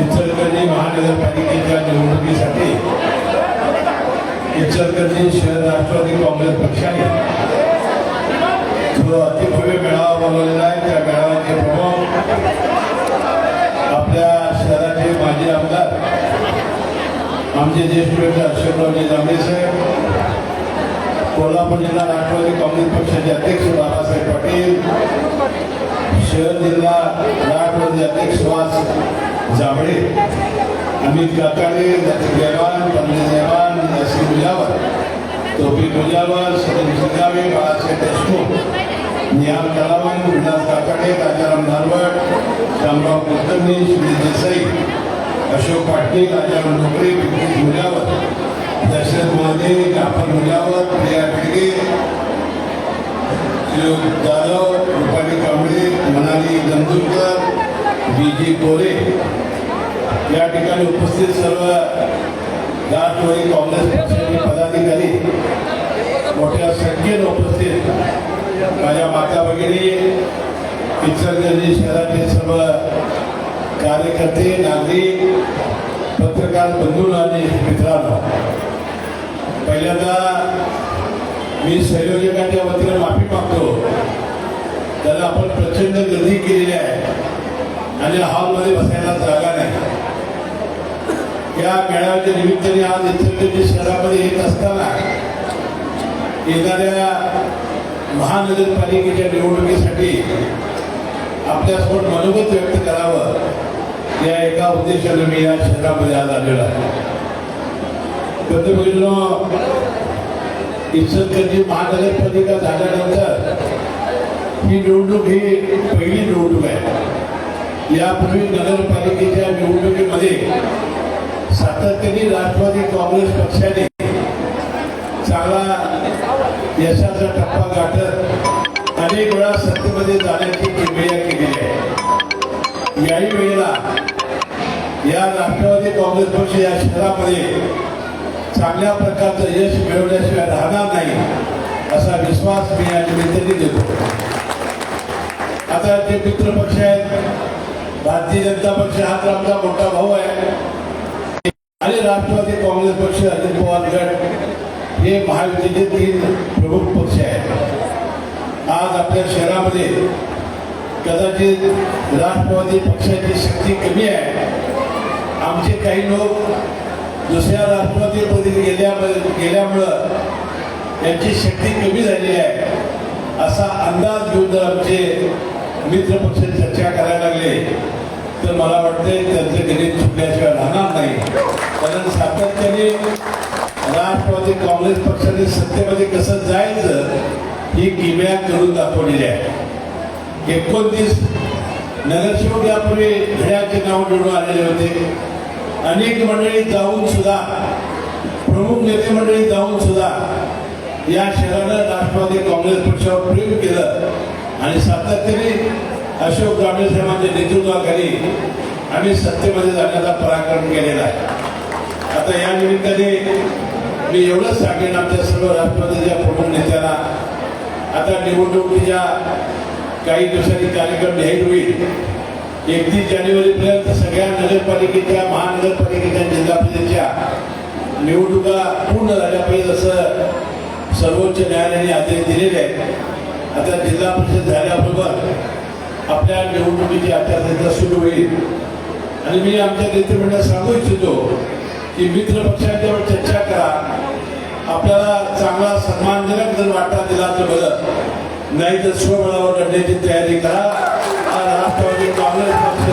इचलकरंजी महानगरपालिकेच्या निवडणुकीसाठी इचलकरंजी शहर राष्ट्रवादी काँग्रेस पक्षाने जो अतिभव्य मेळावा बोलवलेला आहे. त्या मेळाव्याचे प्रमुख आपल्या शहराचे माजी आमदार आमचे ज्येष्ठ नेते अशोकरावजी जांभे साहेब कोल्हापूर जिल्हा राष्ट्रवादी काँग्रेस पक्षाचे अध्यक्ष बाबासाहेब पाटील शहर जिल्हा राष्ट्रवादी अध्यक्ष सुभाष जांभळे अमित काकाडे देवान पंडित देवान नसीम मुजावर टोपी मुजावर सदन सिंगावे बाळासाहेब देशमुख निहाल कलावन विलास काकाडे राजाराम धारवड शामराव कुलकर्णी सुनील देसाई अशोक पाटणे राजाराम ढोकरे पिंपरी मुजावर दशरथ मोदे जाफर मुजावर प्रिया बिडगे जाधव रुपाली कांबळे मनाली गंदुरकर बी जी कोरे. या ठिकाणी उपस्थित सर्व राष्ट्रवादी काँग्रेस पक्षाचे पदाधिकारी मोठ्या संख्येनं उपस्थित. माझ्या माता भगिनी इचलकरंजी शहरातील सर्व कार्यकर्ते नागरिक पत्रकार बंधू आणि मित्रांनो पहिल्यांदा मी संयोजकांच्या वतीने माफी मागतो. त्याला आपण प्रचंड गर्दी केलेली आहे. आणि हॉलमध्ये बसायला जागा नाही. या मेळाव्याच्या निमित्ताने आज इचलकरंजी शहरामध्ये येत असताना येणाऱ्या महानगरपालिकेच्या निवडणुकीसाठी आपल्यासमोर मनोगत व्यक्त करावं या एका उद्देशाने मी या शहरामध्ये आज आलेलो आहे. इचलकरंजी महानगरपालिका झाल्यानंतर ही निवडणूक ही पहिली निवडणूक आहे. यापूर्वी नगरपालिकेच्या निवडणुकीमध्ये सातत्याने राष्ट्रवादी काँग्रेस पक्षाने चांगला यशाचा टप्पा गाठत अनेक वेळा सत्तेमध्ये जाण्याची प्रक्रिया केलेली आहे. याही वेळेला या राष्ट्रवादी काँग्रेस पक्ष या शहरामध्ये चांगल्या प्रकारचं यश मिळवल्याशिवाय राहणार नाही असा विश्वास मी या निमित्ताने देतो. आता जे मित्र पक्ष आहेत भारतीय जनता पक्ष हा तर आमचा मोठा भाऊ आहे. आणि राष्ट्रवादी काँग्रेस पक्ष अजित पवार गट हे महायुतीचे तीन प्रमुख पक्ष आहेत. आज आपल्या शहरामध्ये कदाचित राष्ट्रवादी पक्षाची शक्ती कमी आहे. आमचे काही लोक दुसऱ्या राष्ट्रपतीपदी गेल्या गेल्यामुळं त्यांची शक्ती कमी झालेली आहे. असा अंदाज घेऊन जर आमचे मित्रपक्ष चर्चा करायला लागले तर मला वाटते त्यांचे गणित चुकल्याशिवाय राहणार नाही. कारण सातत्याने राष्ट्रवादी काँग्रेस पक्षाने सत्तेमध्ये कसं जायचं ही किमया करून दाखवलेली आहे. एकोणतीस नगरसेवक यापूर्वी घड्याचे नाव निवडून आलेले होते. अनेक मंडळी जाऊन सुद्धा प्रमुख नेते मंडळी जाऊन सुद्धा या शहरानं राष्ट्रवादी काँग्रेस पक्षावर प्रेम केलं. आणि सातत्याने अशोक ग्रामीण साहेबांच्या नेतृत्वाखाली आम्ही सत्तेमध्ये जाण्याचा पराक्रम केलेला आहे. आता या निमित्ताने मी एवढंच सांगेन आमच्या सर्व राष्ट्रवादीच्या प्रमुख नेत्यांना आता निवडणुकीच्या काही दिवसांनी कार्यक्रम जाहीर होईल. एकतीस जानेवारीपर्यंत सगळ्या नगरपालिकेच्या महानगरपालिकेच्या जिल्हा परिषदेच्या निवडणुका पूर्ण झाल्या पाहिजे असं सर्वोच्च न्यायालयाने आदेश दिलेले आहेत. आता जिल्हा परिषद झाल्याबरोबर आपल्या निवडणुकीची आचारसंहिता सुरू होईल. आणि मी आमच्या नेतृमंडळाला सांगू इच्छितो की मित्र पक्षांच्यावर चर्चा करा. आपल्याला चांगला सन्मानजनक जर वाटा दिला तर बरं. नाही तर स्वबळावर लढण्याची तयारी करा. राष्ट्रवादी काँग्रेस पक्ष.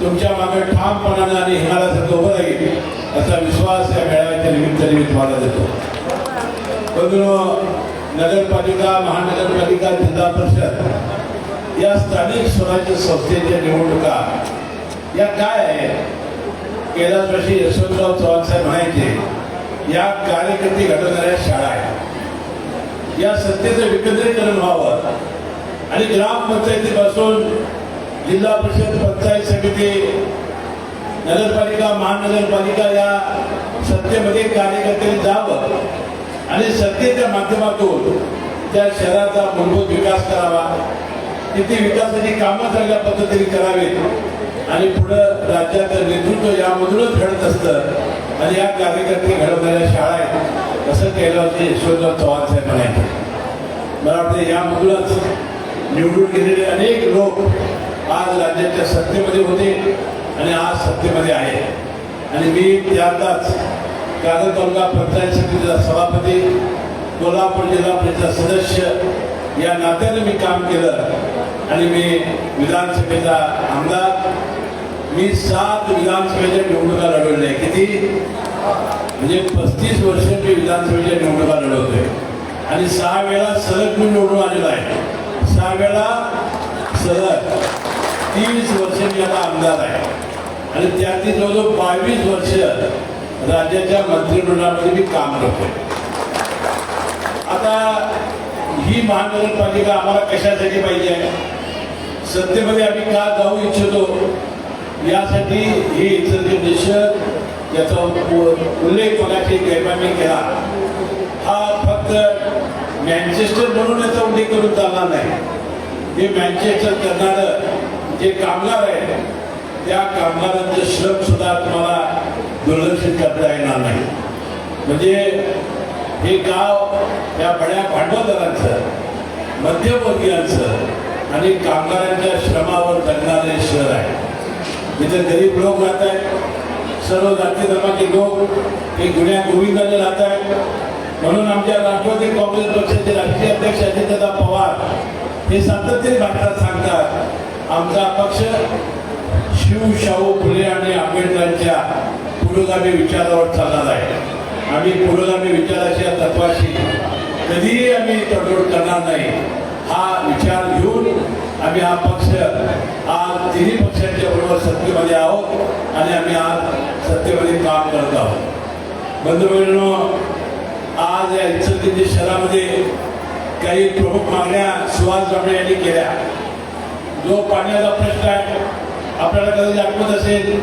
तुमच्या मागे ठामपणाने आणि हिमालयासारखं उभं राहील असा विश्वास या मेळाव्याच्या निमित्ताने मी तुम्हाला देतो. नगरपालिका महानगरपालिका जिल्हा परिषद या स्थानिक स्वराज्य संस्थेच्या निवडणुका या काय आहे कैलास यशवंतराव चव्हाण साहेब म्हणायचे या कार्यकर्ते घडवणाऱ्या शाळा आहेत. या सत्तेचं विकेंद्रीकरण व्हावं. आणि ग्रामपंचायतीपासून जिल्हा परिषद पंचायत समिती नगरपालिका महानगरपालिका या सत्तेमध्ये कार्यकर्त्यांनी जावं. आणि सत्तेच्या माध्यमातून त्या शहराचा मूलभूत विकास करावा. तिथे विकासाची कामं चांगल्या पद्धतीने करावीत. आणि पुढं राज्याचं नेतृत्व यामधूनच घडत असतं. आणि या कार्यकर्ते घडत केलं होते यशवंतराव चव्हाण म्हणायचे मला वाटतं यामधूनच निवडून गेलेले अनेक लोक आज राज्याच्या सत्तेमध्ये होते आणि आज सत्तेमध्ये आहे आणि मी त्यातच कागद तालुका पंचायत समितीचा सभापती कोल्हापूर जिल्हा परिषद सदस्य या नात्याने मी काम केलं. आणि मी विधानसभेचा आमदार मी सात विधानसभेच्या निवडणुका लढवल्या. किती? म्हणजे पस्तीस वर्ष मी विधानसभेच्या निवडणुका लढवतोय. आणि सहा वेळा सलग मी निवडून आलेलो आहे. सहा वेळा सलग तीस वर्ष मी आता आमदार आहे. आणि त्यातली जवळजवळ बावीस वर्ष राज्याच्या मंत्रिमंडळामध्ये मी काम करतोय. आता ही महानगरपालिका आम्हाला कशासाठी पाहिजे आहे? सत्तेमध्ये आम्ही का जाऊ इच्छितो? यासाठी हे इचलकरंजी शहर याचा उल्लेख कोणाची गैरमान्य केला? हा फक्त मॅन्चेस्टर म्हणून याचा उल्लेख करून चालणार नाही. हे मॅन्चेस्टर करणारं जे कामगार आहे त्या कामगारांचं श्रम सुद्धा तुम्हाला दुर्लक्षित करता येणार नाही. म्हणजे हे गाव या बड्या भांडवलदारांचं मध्यमवर्गीयांचं आणि कामगारांच्या श्रमावर जगणारे शहर आहे. इथे गरीब लोक राहत आहेत सर्व जाती धर्माचे लोक हे जुन्या गोविंदाने राहत आहेत. म्हणून आमच्या राष्ट्रवादी काँग्रेस पक्षाचे राष्ट्रीय अध्यक्ष अजितदादा पवार हे सातत्याने भारतात सांगतात आमचा पक्ष शिव शाहू फुले आणि आंबेडकरांच्या पुरोगामी विचारावर चालणार आहे. आम्ही पुरोगामी विचाराच्या तत्वाशी कधीही आम्ही तडजोड करणार नाही. हा विचार घेऊन आम्ही हा पक्ष आज तिन्ही पक्षांच्या बरोबर सत्तेमध्ये आहोत आणि आम्ही आज सत्तेमध्ये काम करत आहोत. बंधू आज या इचलकरंजी शहरामध्ये काही प्रमुख मागण्या सुहास जांभळे यांनी केल्या. जो पाण्याचा प्रश्न आहे आपल्याला कधी आठवत असेल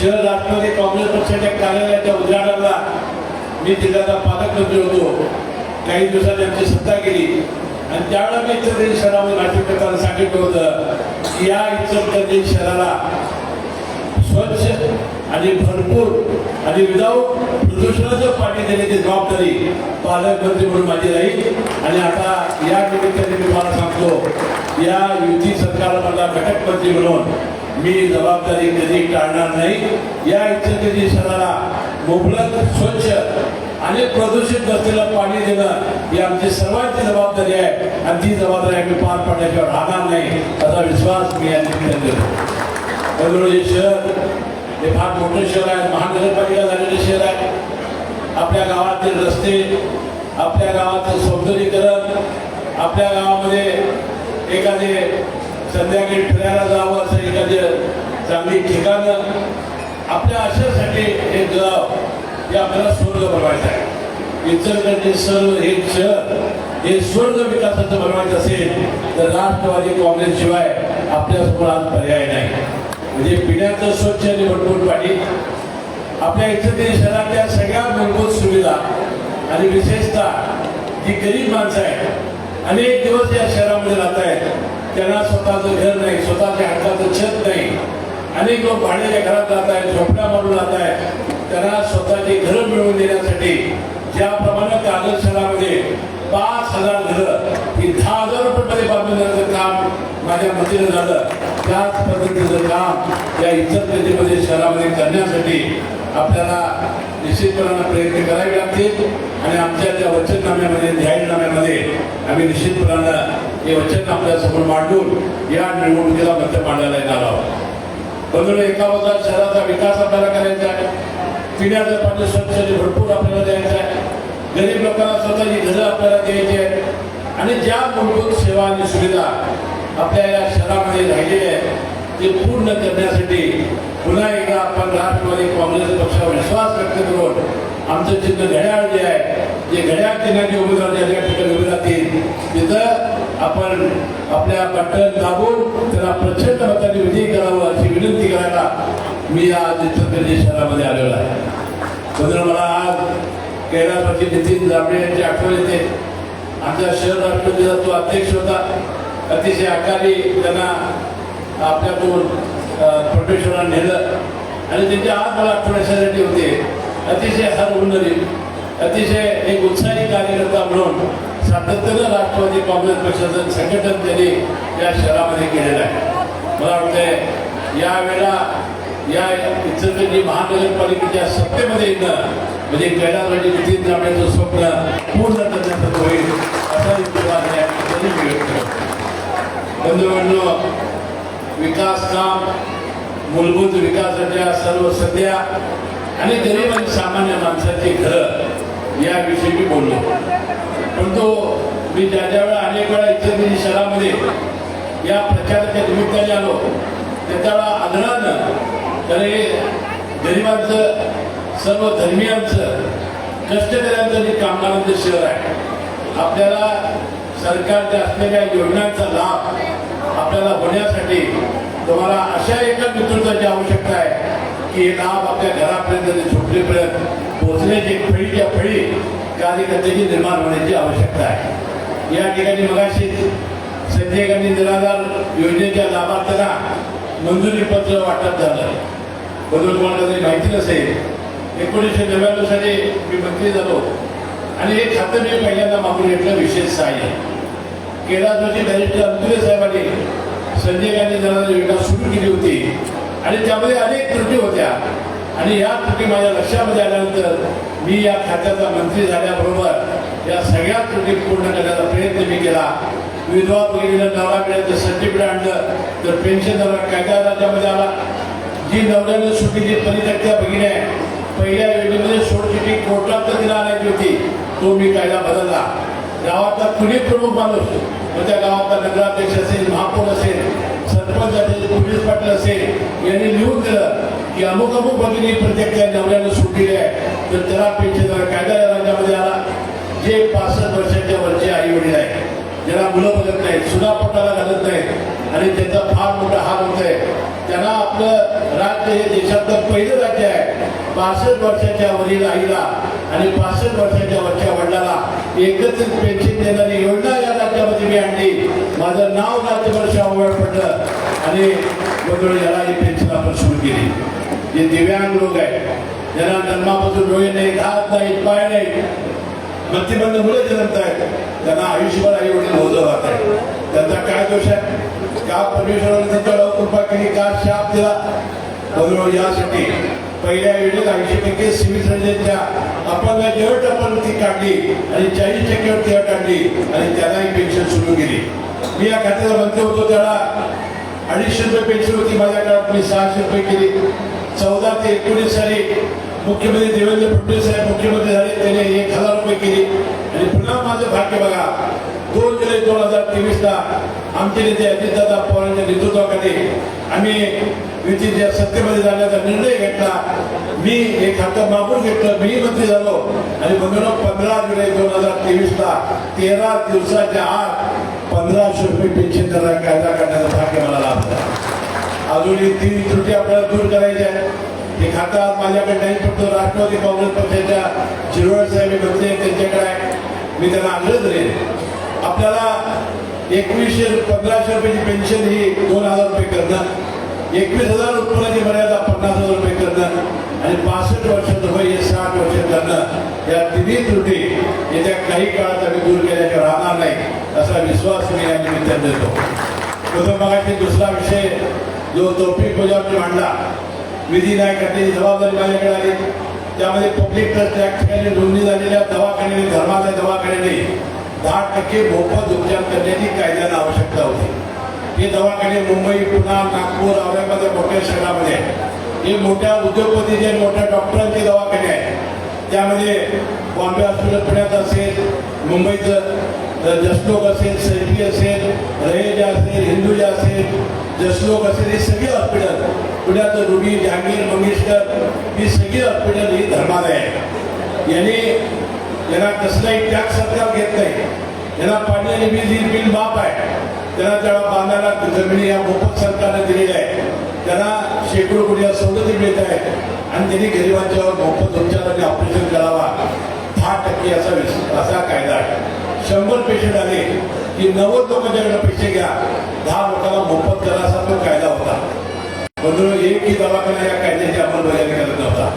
शहर राष्ट्रवादी काँग्रेस पक्षाच्या कार्यालयाच्या उद्घाटनाला मी जिल्ह्याचा पालकमंत्री होतो. काही दिवसांनी आमची सत्ता केली आणि त्यावेळेला मी इचलकरंजी शहरामध्ये नाट्यकर्त्यांना सांगितलं होतं की या इचलकरंजी शहराला स्वच्छ आणि भरपूर आणि विदाऊट प्रदूषणाचं पाणी देण्याची जबाबदारी पालकमंत्री म्हणून माझी राहील. आणि आता या निमित्ताने मी तुम्हाला सांगतो या युती सरकारमधला घटक मंत्री म्हणून मी जबाबदारी कधी टाळणार नाही. या इच्छेची शहराला मुबलक स्वच्छ आणि प्रदूषित नसलेलं पाणी देणं ही आमची सर्वांची जबाबदारी आहे. आणि ती जबाबदारी आम्ही पार पाडण्याशिवाय राहणार नाही असा विश्वास मी या निमित्ताने देतो. हे शहर हे फार मोठं शहर आहे महानगरपालिका झालेलं शहर आहे. आपल्या गावातील रस्ते आपल्या गावाचं सौंदर्यीकरण आपल्या गावामध्ये एखादे संध्याकाळी फिरायला जावं असं एखादे चांगली ठिकाणं आपल्या अशासाठी हे गाव हे आपल्याला स्वर्ग बनवायचं आहे. इतर सर्व हे शहर हे स्वर्ग विकासाचं बनवायचं असेल तर राष्ट्रवादी काँग्रेस शिवाय आपल्यासमोर आज पर्याय नाही. म्हणजे पिण्याचं स्वच्छ आणि भरपूर पाणी आपल्या इचलकरंजी शहरातल्या सगळ्या मूलभूत सुविधा आणि विशेषतः जी गरीब माणसं आहेत अनेक दिवस या शहरामध्ये राहत आहेत. त्यांना स्वतःचं घर नाही स्वतःच्या हक्काचं छत नाही. अनेक लोक भाड्याच्या घरात राहत आहेत झोपड्या मारून राहत आहेत. त्यांना स्वतःचे घर मिळवून देण्यासाठी ज्याप्रमाणे कागद शहरामध्ये पाच हजार घरं ही दहा हजार रुपये बांधून देण्याचं काम माझ्या मतीनं झालं. त्याच पद्धतीचं काम या इचलकरंजीमध्ये शहरामध्ये करण्यासाठी आपल्याला निश्चितपणानं प्रयत्न करावे लागतील आणि आमच्या त्या वचननाम्यामध्ये जाहीरनाम्यामध्ये आम्ही निश्चितपणानं हे वचन आपल्यासमोर मांडून या निवडणुकीला मत मांडायला येणार आहोत. बंधू एका बाजूला शहराचा विकास आपल्याला करायचा आहे. पिण्याचं पाणी स्वच्छ भरपूर आपल्याला द्यायचं आहे. गरीब लोकांना स्वतःची घरं आपल्याला द्यायची आहेत आणि ज्या मूलभूत सेवा आणि सुविधा आपल्या या शहरामध्ये राहिलेल्या आहेत ते पूर्ण करण्यासाठी पुन्हा एकदा आपण राष्ट्रवादी काँग्रेस पक्षावर विश्वास व्यक्त करून आमचं चिन्ह घड्याळ जे आहे जे घड्याळ चिन्हाने उमेदवार ज्या ठिकाणी उभे राहतील तिथं आपण आपल्या बटन दाबून त्याला प्रचंड मताने विजयी करावं अशी विनंती करायला मी आज छत्रपती शहरामध्ये आलेलो आहे. मित्रांनो, मला आज कैलासवासी नितीन जांभळे यांची आठवण येते. आमच्या शहर राष्ट्रपतीचा तो अध्यक्ष होता. अतिशय अकाली त्यांना आपल्याकडून प्रोफेशनला नेलं. आणि त्यांची आज मला आठवण्यासाठी होते. अतिशय हर उन्नरी अतिशय एक उत्साही कार्यकर्ता म्हणून सातत्यानं राष्ट्रवादी काँग्रेस पक्षाचं संघटन त्यांनी या शहरामध्ये केलेलं आहे. मला वाटतंय यावेळेला या इचलकरंजी महानगरपालिकेच्या सत्तेमध्ये येणं म्हणजे कैलासवाडी नितीन रामण्याचं स्वप्न पूर्ण करण्याचं होईल असा विश्वास या ठिकाणी मी विकास काम मूलभूत विकासाच्या सर्व सध्या आणि गरीब आणि सामान्य माणसाची घरं याविषयी मी बोललो. परंतु मी ज्या ज्या वेळा अनेक वेळा इचलकरंजी शहरामध्ये या प्रचाराच्या निमित्ताने आलो त्याच्यावेळा आदरानं तर हे गरिबांचं सर्व धर्मियांचं कष्टकऱ्यांचं जे कामगारांचं शहर आहे. आपल्याला सरकारच्या असलेल्या योजनांचा लाभ आपल्याला होण्यासाठी तुम्हाला अशा एका नेतृत्वाची आवश्यकता आहे की हे लाभ आपल्या घरापर्यंत झोपडीपर्यंत पोहोचण्याची फळीच्या फळी कार्यकर्त्याची निर्माण होण्याची आवश्यकता आहे. या ठिकाणी मगाशी संजय गांधी निराधार योजनेच्या लाभार्थ्यांना मंजुरी पत्र वाटप झालं. बदल कोणाला माहिती नसेल एकोणीसशे नव्याण्णव साली मी मंत्री झालो. आणि हे खातं मी पहिल्यांदा मागून घेतलं विशेष सहाय्य. केदारनाथचे डायरेक्टर अंतुले साहेबांनी संजय गांधी जनाची योजना सुरू केली होती. आणि त्यामध्ये अनेक त्रुटी होत्या. आणि या त्रुटी माझ्या लक्षामध्ये आल्यानंतर मी या खात्याचा मंत्री झाल्याबरोबर या सगळ्या त्रुटी पूर्ण करण्याचा प्रयत्न मी केला. विधवा भगिनीला नवरा जर सर्टिफिकेट आणलं तर पेन्शन कायदा राज्यामध्ये आला. जी नवऱ्यानं सुटीची परित्यक्त्या भगिनी आहे. पहिल्या योजनेमध्ये सोडचिठी कोर्टात तिला आणायची होती. तो मी कायदा बदलला. गावातला कुणी प्रमुख माणूस मग त्या गावातला नगराध्यक्ष असेल महापौर असेल सरपंच असेल पोलीस पाटील असेल यांनी लिहून दिलं की अमुक अमुक भगिनी प्रत्येक त्या नवऱ्यानं सूट दिली आहे. तर त्याला पेन्शन कायदा राज्यामध्ये आला. जे पासष्ट वर्षाच्या वरचे आई वडील आहे ज्यांना मुलं बघत नाहीत सुना पोटाला घालत नाहीत. आणि त्याचा फार मोठा हाल होत आहे त्यांना आपलं राज्य हे देशातलं पहिलं राज्य आहे. पासष्ट वर्षाच्या वरील आईला आणि पासष्ट वर्षाच्या वरच्या वडिलाला एकत्रित पेन्शन देणारी योजना या राज्यामध्ये मी आणली. माझं नाव राज्यभर शावळ पडलं. आणि बरोबर याला ही पेन्शन आपण सुरू केली. जे दिव्यांग लोक आहेत. ज्यांना जन्मापासून डोळे नाहीत हात नाहीत पाय नाहीत. प्रतिबंध मुळे जन्मत आहेत त्यांना आयुष्यभर आई वडील मोजं राहत आहे त्यांचा काय दोष आहे? का परमेश्वराने कृपा केली. का शाप दिला? बरोबर यासाठी. पहिल्या योजनेत ऐंशी टक्के सिव्हिल सर्जनच्या अपंगाची अट आपण ती काढली आणि चाळीस टक्केवर ती काढली आणि त्यालाही पेन्शन सुरू केली. मी या खात्याचा मंत्री होतो. त्याला अडीचशे रुपये पेन्शन होती. माझ्या काळात मी सहाशे रुपये केली. चौदा ते एकोणीस साली मुख्यमंत्री देवेंद्र फडणवीस साहेब मुख्यमंत्री झाले त्याने एक हजार रुपये केली. आणि पुन्हा माझं भाग्य बघा दोन जुलै दोन हजार तेवीस ला आमचे नेते अजितदादा पवारांच्या नेतृत्वाखाली आम्ही युतीच्या सत्तेमध्ये जाण्याचा निर्णय घेतला. मी हे खातं मागून घेतलं मी मंत्री झालो. आणि म्हणून पंधरा जुलै दोन हजार तेवीस ला तेरा दिवसाच्या आत पंधराशे रुपये पेन्शन कायदा करण्याचा भाग्य मला लाभला. अजूनही तीन त्रुटी आपल्याला दूर करायच्या आहेत. हे खातं माझ्याकडे नाही फक्त राष्ट्रवादी काँग्रेस पक्षाच्या शिरोळ साहेब हे त्यांच्याकडे आहे. मी त्यांना आग्रह धरेन आपल्याला एकवीसशे पंधराशे रुपयाची पेन्शन ही दोन हजार रुपये करणार. एकवीस हजार उत्पन्नाची मर्यादा पन्नास हजार रुपये करणार. आणि पासष्ट वर्षाचं वय हे साठ वर्ष करणं या तिन्ही त्रुटी येत्या काही काळात आम्ही दूर केल्याशिवाय राहणार नाही असा विश्वास मी या निमित्ताने देतो. कुटुंबाची दुसरा विषय जो तौफिक बजावने मांडला विधी नाही करण्याची जबाबदारी माझ्याकडे आली. त्यामध्ये पब्लिक ट्रस्ट या ठिकाणी नोंदणी झालेल्या दवाखान्याने धर्माच्या दवाखान्याने दहा टक्के मोफत उपचार करण्याची कायद्याला आवश्यकता होती. हे दवाखाने मुंबई पुणे नागपूर औरंगाबाद मोठ्या शहरामध्ये हे मोठ्या उद्योगपतीचे आणि मोठ्या डॉक्टरांचे दवाखाने आहेत. त्यामध्ये बॉम्बे हॉस्पिटल पुण्यात असेल मुंबईचं जसलोक असेल सेल्फी असेल रहेजा असेल हिंदुजा असेल जसलोक असेल हे सगळे हॉस्पिटल पुण्याचं रुबी जहांगीर मंगेशकर ही सगळी हॉस्पिटल ही धर्मादाय आहे यांनी यांना कसलाही टॅक्स सरकार घेत नाही. यांना पाणी आणि वीज ही बिल माफ आहे. त्यांना त्याला बांधायला जमिनी या मोफत सरकारने दिलेल्या आहे त्यांना शेकडो कोटी सवलती मिळत आहेत आणि त्यांनी गरिबांच्या मोफत उपचार आणि ऑपरेशन करावा दहा टक्के असा असा कायदा आहे. शंभर पेशंट आले की नव्वद लोकांच्याकडे पैसे घ्या दहा लोकांना मोफत करा असा तो कायदा होता. म्हणून एकही दवाखाना या कायद्याची अंमलबजावणी करत नव्हता.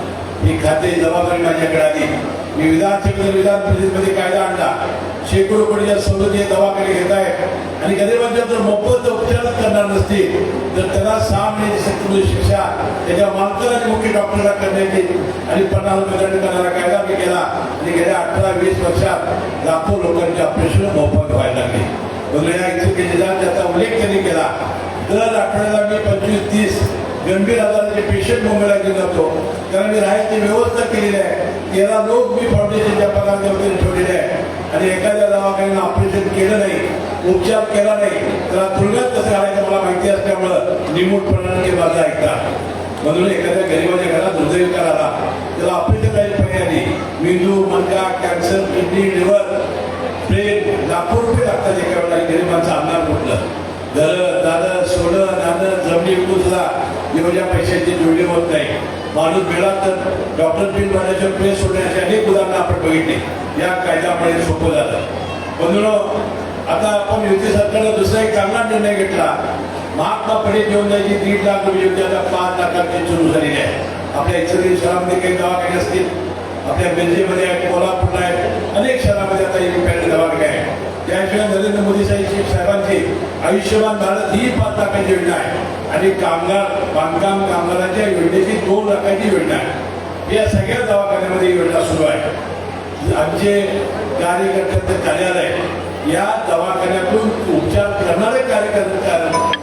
ही खाते जबाबदारी माझ्याकडे आली. मी विधानसभेत विधान परिषदेमध्ये कायदा आणला. शेकडो कोटीच्या सवलती दवाखाने घेत आहे आणि गरिबांच्या जर मोफत उपचारच करणार नसतील तर त्याला सहा महिन्याची सक्ती शिक्षा त्याच्या मालकाला मुख्य डॉक्टरला करण्याची आणि पन्नास रुपये करणारा कायदा मी केला. आणि गेल्या अठरा वीस वर्षात लाखो लोकांचे ऑपरेशन मोफत व्हायला लागले. म्हणून इथे निदान त्याचा उल्लेख त्यांनी केला. दर आठवड्याला मी पंचवीस तीस गंभीर आजाराचे पेशंट मुंबईला घेऊन जातो. कारण मी राहायची व्यवस्था केलेली आहे. याला लोक मी फाउंडेशनच्या पगाराच्या वतीने ठेवलेले आहे. आणि एखाद्या दवाखान्यानं ऑपरेशन केलं नाही उपचार केला नाही त्याला तुरुंगात कसं घालायचं मला माहिती असल्यामुळं निमूटपणाने ते माझं ऐकतात. म्हणून एखाद्या गरिबाच्या घरात हृदयविकार आला त्याला ऑपरेशन करायची पर्याय नाही. मेंदू मनका कॅन्सर किडनी लिव्हर ब्रेन लाखो रुपये लागतात एका वेळेला. गरिबांचा अंदाज म्हटलं दर दादं सोनं नाणं जमली विकून एवढ्या पैशाची जोडली होत नाही. माणूस मिळाला तर डॉक्टर बिल भरण्याच्या पे सोडण्याची अनेक उदाहरणं आपण बघितली. या कायद्यामुळे सोपं झालं. म्हणून आता आपण युती सरकारनं दुसरा एक चांगला निर्णय घेतला. महात्मा फडे घेऊन जायची दीड लाख रुपये योजना आता पाच लाखांची सुरू झालेली आहे. आपल्या इतर शहरामध्ये काही दवाखाने असतील. आपल्या बेल्जीमध्ये आहेत कोल्हापूरला आहेत अनेक शहरामध्ये आता इंडिपेंडंट दवाखाने आहेत त्याशिवाय नरेंद्र मोदी साहेब साहेबांची आयुष्यमान भारत ही पाच लाखाची योजना आहे. आणि कामगार बांधकाम कामगारांच्या योजनेची दोन लाखाची योजना आहे. या सगळ्या दवाखान्यामध्ये योजना सुरू आहे. आमचे कार्यकर्त्यांचं कार्यालय या दवाखान्यातून उपचार करणारे कार्यकर्ते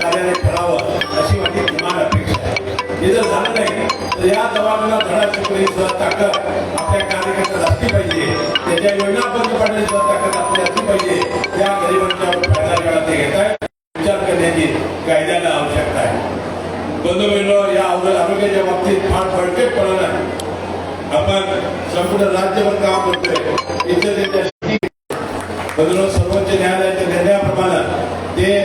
हे जर झालं नाही तर या जवानांना धडाची शिकवण्याची सुद्धा ताकद आपल्या कार्यकर्त्यात असली पाहिजे. त्याच्या योजना बंद पाडण्याची सुद्धा ताकद आपली असली पाहिजे. या गरिबांच्या फायदा वेळा ते घेत आहे विचार करण्याची कायद्याला आवश्यकता आहे. बंधू बहिणो या अवघड आरोग्याच्या बाबतीत फार बळकटपणानं आपण संपूर्ण राज्यभर काम करतोय. इथे त्याच्या बदलून सर्वोच्च न्यायालयाच्या निर्णयाप्रमाणे ते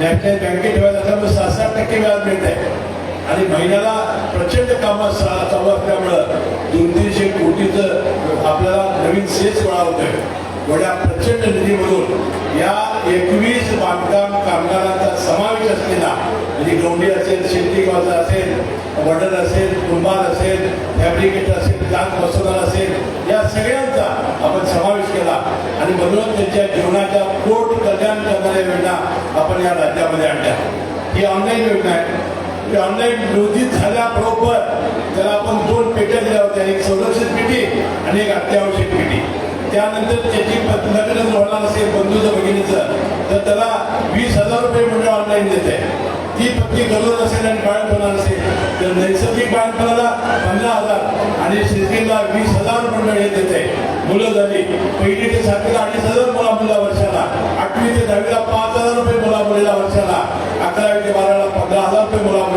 नॅशनल बँकेत ठेवायला सात सात टक्के व्याज मिळत आहे आणि महिन्याला प्रचंड कामं सा- चालू असल्यामुळं दोन तीनशे कोटीचं आपल्याला नवीन सेस गोळा होतोय एवढ्या प्रचंड निधीमधून या एकवीस बांधकाम कामगारांचा समावेश असलेला म्हणजे गौंडी असेल शिल्पीवाचा असेल वडर असेल कुंभार असेल फॅब्रिकेटर असेल डाक बसवणार असेल या सगळ्यांचा आपण समावेश केला. आणि म्हणून त्यांच्या जीवनाच्या पोट कल्याण करणाऱ्या योजना आपण या राज्यामध्ये आणल्या. ही ऑनलाईन योजना आहे. की ऑनलाईन झाल्या झाल्याबरोबर त्याला आपण दोन पेट्या दिल्या होत्या. एक संरक्षित पेटी आणि एक अत्यावश्यक पेटी. त्यानंतर त्याची लग्न होणार असेल बंधूचं भगिनीचं तर त्याला वीस हजार रुपये म्हणजे ऑनलाईन देते ती पत्नी गरज असेल आणि बाळक होणार असेल तर नैसर्गिक बाळपणाला पंधरा हजार आणि शिर्डीला वीस हजार रुपये हे देते मुलं झाली. पहिली ते सातवीला अडीच हजार मुला मुला वर्षाला. आठवी ते दहावीला पाच हजार रुपये मुला मुलीला वर्षाला. अकरावी ते बाराला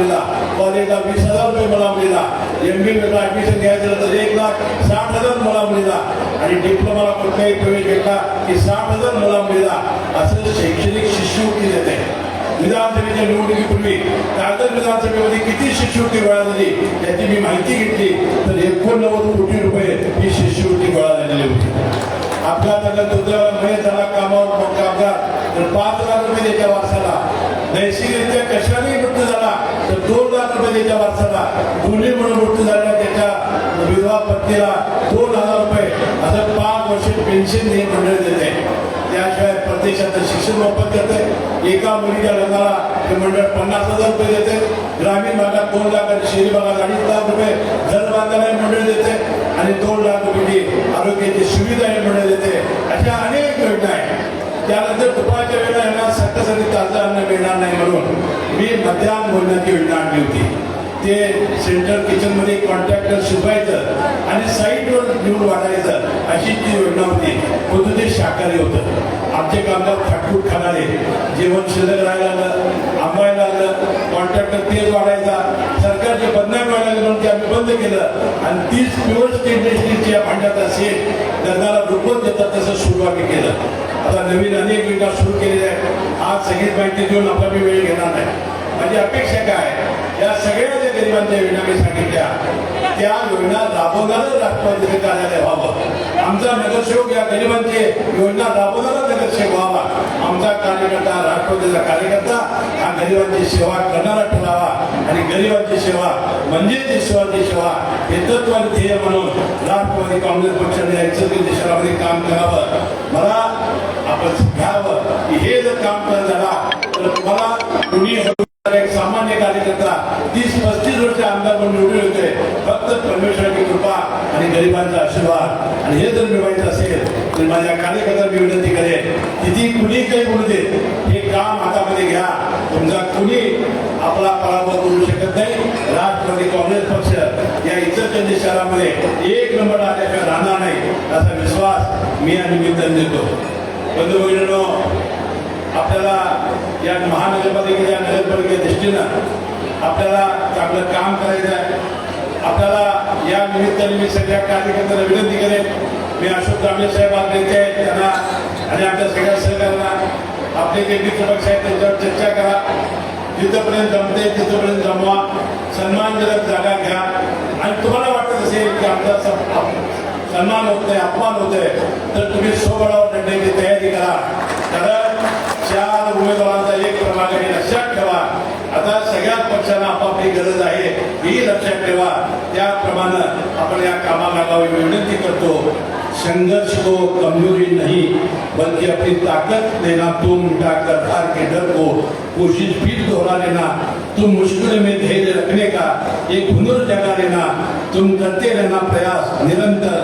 मिळाला कॉलेजला वीस हजार रुपये मला मिळाला एम बी एला ऍडमिशन घ्यायचं तर एक लाख साठ हजार मला मिळाला आणि डिप्लोमाला कुठलाही प्रवेश घेतला की साठ हजार मला मिळाला असं शैक्षणिक शिष्यवृत्ती देते विधानसभेच्या निवडणुकीपूर्वी दादर विधानसभेमध्ये किती शिष्यवृत्ती गोळा झाली याची मी माहिती घेतली. तर एकोणनव्वद कोटी रुपये ही शिष्यवृत्ती गोळा झालेली होती. अपघात झाला दुर्दैवाने झाला कामावर मग कामगार. तर पाच लाख रुपये त्याच्या वारसाला. नैसर्गिकरित्या कशाने मृत्यू झाला तर दोन लाख रुपये त्याच्या वारसाला दोन्ही म्हणून मृत्यू झाला त्याच्या विधवा पत्नीला दोन हजार रुपये. असं पाच वर्ष पेन्शन हे मंडळ देते त्याशिवाय परदेशात शिक्षण मोफत देते एका मुलीच्या लग्नाला हे मंडळ पन्नास हजार रुपये देते ग्रामीण भागात दोन लाख आणि शहरी भागात अडीच लाख रुपये घर बांधायला हे मंडळ देते आणि दोन लाख रुपये आरोग्याची सुविधा हे मंडळ देते अशा अनेक योजना आहेत. त्यानंतर दुपारच्या वेळेला यांना सक्तसाठी ताजं अन्न मिळणार नाही म्हणून मी मध्याह्न भोजनाची योजना आणली होती. ते सेंट्रल किचनमध्ये कॉन्ट्रॅक्टर शिकवायचं आणि साईटवर घेऊन वाढायचं अशी ती योजना होती. परंतु ते शाकाहारी होतं. आमचे कामगार फाटफूट खाणारे. जेवण शिल्लक राहायला लागलं आंबायला लागलं कॉन्ट्रॅक्टर तेच वाढायचा. सरकारचे बदनाम व्हायला लागले म्हणून ते आम्ही बंद केलं. आणि तीच प्युअर स्टेट इंडस्ट्रीच्या भांड्याचा सेट लग्नाला रुपवत देतात तसं सुरू आम्ही केलं. आता नवीन अनेक विकास सुरू केलेले आहेत. आज सगळीच माहिती देऊन आपला मी वेळ घेणार नाही. माझी अपेक्षा काय या सगळ्या ज्या गरिबांच्या योजना मी सांगितल्या त्या योजना राबवणारं राष्ट्रवादीचं कार्यालय व्हावं. आमचा नगरसेवक या गरिबांची योजना राबवणारा नगरसेवक व्हावा. आमचा कार्यकर्ता राष्ट्रवादीचा कार्यकर्ता हा गरिबांची सेवा करणारा ठरावा. आणि गरिबांची सेवा म्हणजे ईश्वराची सेवा हे तत्व आणि ध्येय म्हणून राष्ट्रवादी काँग्रेस पक्षाने या इचलकरंजी काम करावं. मला आपण घ्यावं. की हे जर काम करत झाला तर तुम्हाला कुणी एक सामान्य कार्यकर्ता तीस पस्तीस वर्ष आमदार पण निवडून येतोय. फक्त परमेश्वराची कृपा आणि गरिबांचा आशीर्वाद. आणि हे जर मिळवायचं असेल तर माझ्या कार्यकर्ता मी विनंती करेन तिथे कुणी काही बोलू दे हे काम हातामध्ये घ्या. तुमचा कुणी आपला पराभव करू शकत नाही. राष्ट्रवादी काँग्रेस पक्ष या इचलकरंजी शहरामध्ये एक नंबर आल्याशिवाय राहणार नाही असा विश्वास मी या निमित्ताने देतो. बंधू भगिनींनो आपल्याला या महानगरपालिकेच्या नगरपालिकेच्या दृष्टीनं आपल्याला चांगलं काम करायचं आहे. आपल्याला या निमित्ताने मी सगळ्या कार्यकर्त्यांना विनंती करेन. मी अशोक दामले साहेब आज आहेत त्यांना आणि आपल्या सगळ्या सहकार्यांना आपले जे मित्रपक्ष आहेत त्यांच्यावर चर्चा करा. जिथंपर्यंत जमते तिथंपर्यंत जमवा. सन्मानजनक जागा घ्या. आणि तुम्हाला वाटत असेल की आमचा सन्मान होत नाही अपमान आहे तर तुम्ही सोबळावर लढण्याची तयारी करा. कारण चार उमेदवारांचा एक क्रमांक हे लक्षात ठेवा. आता सगळ्याच पक्षांना आपापली गरज आहे. ही लक्षात ठेवा. त्याप्रमाणे आपण या कामाला लागावी विनंती करतो. संघर्ष को कमजोरी नहीं बल्कि अपनी ताकत लेना तुम मिटाकर हार के डर को कोशिश फिर दोहरा लेना तुम मुश्किल में धैर्य रखने का एक हुनर जगा लेना तुम करते रहना प्रयास निरंतर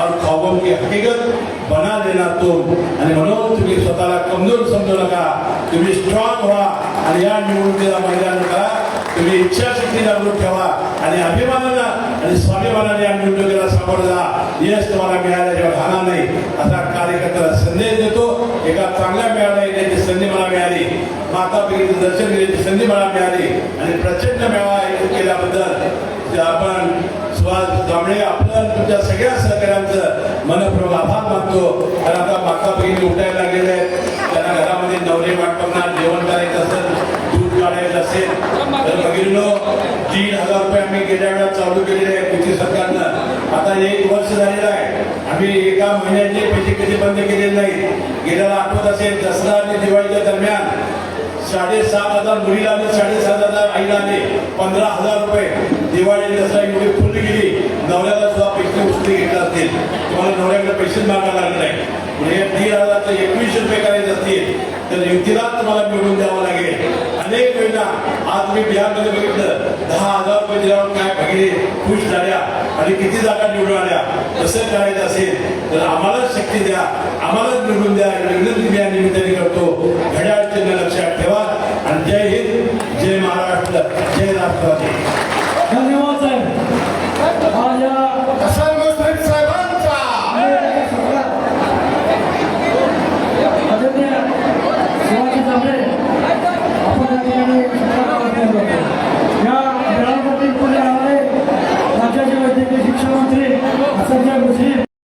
और ख्वाबों की हकीकत बना देणार तो आणि म्हणून तुम्ही स्वतःला कमजोर समजू नका तुम्ही स्ट्रॉंग व्हा आणि या निवडणुकीला मैदान करा तुम्ही इच्छाशक्ती जागृत ठेवा आणि अभिमानाला आणि स्वाभिमानाने या निवडणुकीला सामोरं जा यश तुम्हाला मिळाल्याशिवाय राहणार नाही असा कार्यकर्त्याला संदेश देतो एका चांगल्या मेळाव्या येण्याची संधी मला मिळाली माता पिढीचं दर्शन घेण्याची संधी मला मिळाली आणि प्रचंड मेळावा केल्याबद्दल आपण सुहास दामळे आपलं तुमच्या सगळ्या सहकाऱ्यांचं मनपूर्वक आभार मानतो. कारण आता माता बहिणी उठायला लागलेले आहेत. त्यांना घरामध्ये नवरे वाट जेवण करायचं असेल दूध काढायचं असेल तर बघितलो तीन हजार रुपये आम्ही गेल्या वेळा चालू केलेले आहे कृषी सरकारनं. आता एक वर्ष झालेलं आहे. आम्ही एका महिन्याचे पैसे कधी बंद केलेले नाही गेल्याला आठवत असेल दसरा आणि दिवाळीच्या दरम्यान साडेसात हजार मुलीला आले साडेसात हजार आईला आले पंधरा हजार रुपये दिवाळी दसरा एवढी फुल गेली. नवऱ्याला सुद्धा पैसे उचलून घेतले असतील. तुम्हाला नवऱ्याकडे पैसे मागायला लागले नाही. म्हणजे दीड हजारचे एकवीसशे रुपये करायचे असतील तर युतीलाच तुम्हाला मिळवून द्यावं लागेल. अनेक योजना आज मी बिहारमध्ये बघितलं. दहा हजार रुपये दिल्यावर काय भगिनी खुश झाल्या. आणि किती जागा निवडून आल्या? कसं करायचं असेल तर आम्हालाच शक्ती द्या. आम्हालाच निवडून द्या. विनंती मी या निमित्ताने करतो. घड्याळ चिन्ह लक्षात ठेवा. आणि जय हिंद जय महाराष्ट्र जय राष्ट्रवादी. धन्यवाद मेळाव्यासाठी पुढे आलेले